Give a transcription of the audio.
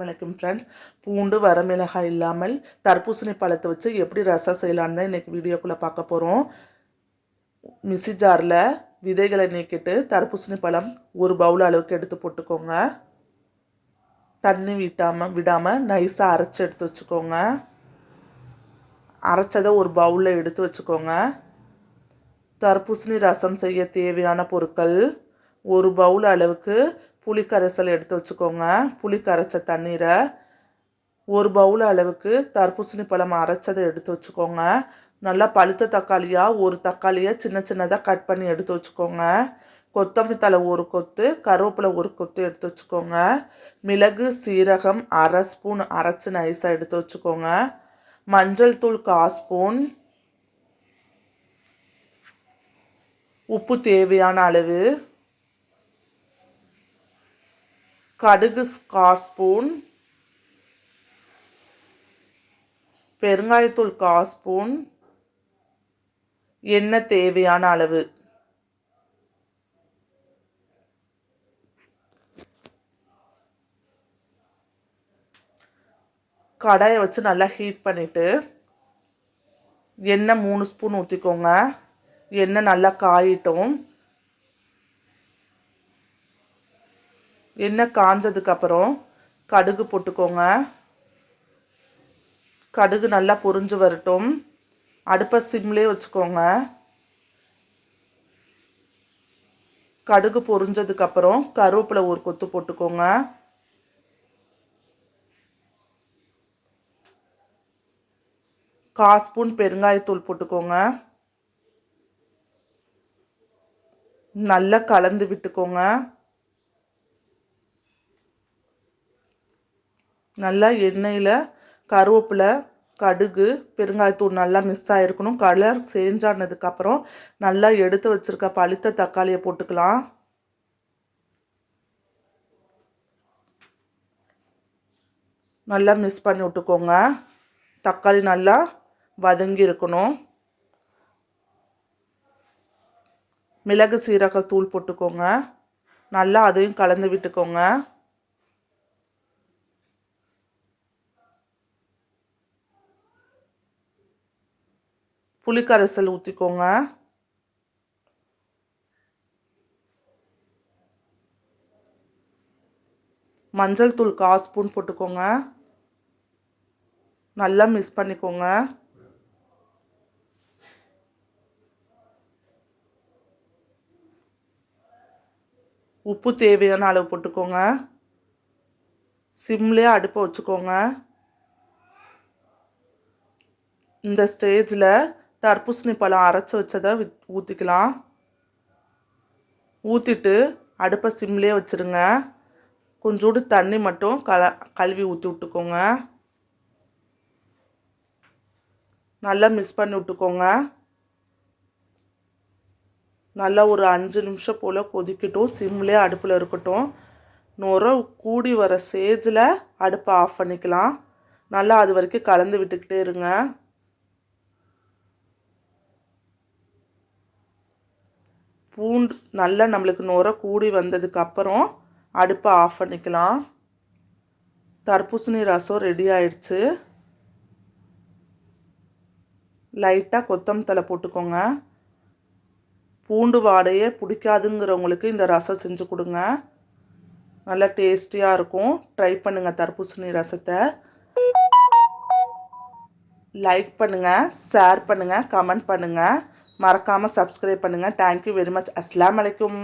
வணக்கம் ஃப்ரெண்ட்ஸ் பூண்டு வரமிளகாய் இல்லாமல் தர்பூசணி பழத்தை வச்சு எப்படி ரசம் செய்யலான்னு தான் இன்றைக்கி வீடியோக்குள்ளே பார்க்க போகிறோம் மிக்ஸி ஜாரில் விதைகளை நீக்கிட்டு தர்பூசணி பழம் ஒரு பவுல் அளவுக்கு எடுத்து போட்டுக்கோங்க. தண்ணி விட்டாமல் விடாமல் நைஸாக அரைச்சி எடுத்து வச்சுக்கோங்க. அரைச்சதை ஒரு பவுலில் எடுத்து வச்சுக்கோங்க. தர்பூசணி ரசம் செய்ய தேவையான பொருட்கள் ஒரு பவுல் அளவுக்கு புளி கரைசல் எடுத்து வச்சுக்கோங்க. புளி கரைச்ச தண்ணீரை ஒரு பவுல் அளவுக்கு தர்பூசணி பழம் அரைச்சதை எடுத்து வச்சுக்கோங்க. நல்லா பழுத்த தக்காளியாக ஒரு தக்காளியை சின்ன சின்னதாக கட் பண்ணி எடுத்து வச்சுக்கோங்க. கொத்தமல்லி தலை ஒரு கொத்து கருவேப்பிலை ஒரு கொத்து எடுத்து வச்சுக்கோங்க. மிளகு சீரகம் அரை ஸ்பூன் அரைச்சி நைஸாக எடுத்து வச்சுக்கோங்க. மஞ்சள் தூள் கா ஸ்பூன். உப்பு தேவையான அளவு. கடுகு கால் ஸ்பூன் பெருங்காயத்தூள் கால் ஸ்பூன் எண்ணெய் தேவையான அளவு கடாயை வச்சு நல்லா ஹீட் பண்ணிவிட்டு எண்ணெய் மூணு ஸ்பூன் ஊற்றிக்கோங்க எண்ணெய் நல்லா காயிட்டும் எண்ணெய் காஞ்சதுக்கப்புறம் கடுகு போட்டுக்கோங்க. கடுகு நல்லா பொரிஞ்சு வரட்டும். அடுப்பை சிம்லே வச்சுக்கோங்க. கடுகு பொரிஞ்சதுக்கப்புறம் கருவேப்பிலை ஒரு கொத்து போட்டுக்கோங்க. கால் ஸ்பூன் பெருங்காயத்தூள் போட்டுக்கோங்க. நல்லா கலந்து விட்டுக்கோங்க. நல்லா எண்ணெயில் கருவேப்பிலை கடுகு பெருங்காயத்தூள் நல்லா மிஸ் ஆகிருக்கணும் கலர் சேஞ்ச் ஆனதுக்கப்புறம் நல்லா எடுத்து வச்சுருக்க பழுத்த தக்காளியை போட்டுக்கலாம். நல்லா மிஸ் பண்ணி விட்டுக்கோங்க. தக்காளி நல்லா வதங்கி இருக்கணும். மிளகு சீரகத்தூள் போட்டுக்கோங்க. நல்லா அதையும் கலந்து விட்டுக்கோங்க. புளிக்கரைசல் ஊற்றிக்கோங்க மஞ்சள் தூள் கால் ஸ்பூன் போட்டுக்கோங்க. நல்லா மிக்ஸ் பண்ணிக்கோங்க. உப்பு தேவையான அளவு போட்டுக்கோங்க. சிம்லேயே அடுப்பை வச்சுக்கோங்க. இந்த ஸ்டேஜில் தர்பூசணி பழம் அரைச்சி வச்சதை ஊற்றிக்கலாம் ஊற்றிட்டு அடுப்பை சிம்லேயே வச்சுருங்க. கொஞ்சோண்டு தண்ணி மட்டும் கல கழுவி ஊற்றி விட்டுக்கோங்க. நல்லா மிக்ஸ் பண்ணி விட்டுக்கோங்க. நல்லா ஒரு அஞ்சு நிமிஷம் போல் கொதிக்கட்டும். சிம்லே அடுப்பில் இருக்கட்டும். நுர கூடி வர ஸ்டேஜில் அடுப்பை ஆஃப் பண்ணிக்கலாம். நல்லா அது வரைக்கும் கலந்து விட்டுக்கிட்டே இருங்க. பூண்டு நல்லா நம்மளுக்கு நுர கூடி வந்ததுக்கப்புறம் அடுப்பை ஆஃப் பண்ணிக்கலாம். தர்பூசணி ரசம் ரெடி ஆயிடுச்சு. லைட்டாக கொத்தம் தலை போட்டுக்கோங்க. பூண்டு வாடையே பிடிக்காதுங்கிறவங்களுக்கு இந்த ரசம் செஞ்சு கொடுங்க. நல்லா டேஸ்டியாக இருக்கும். ட்ரை பண்ணுங்கள் தர்பூசணி ரசத்தை. லைக் பண்ணுங்கள் ஷேர் பண்ணுங்கள் கமெண்ட் பண்ணுங்கள் மறக்காமல் சப்ஸ்கிரைப் பண்ணுங்கள் தேங்க்யூ வெரி மச் அஸ்லாம் வலைக்கும்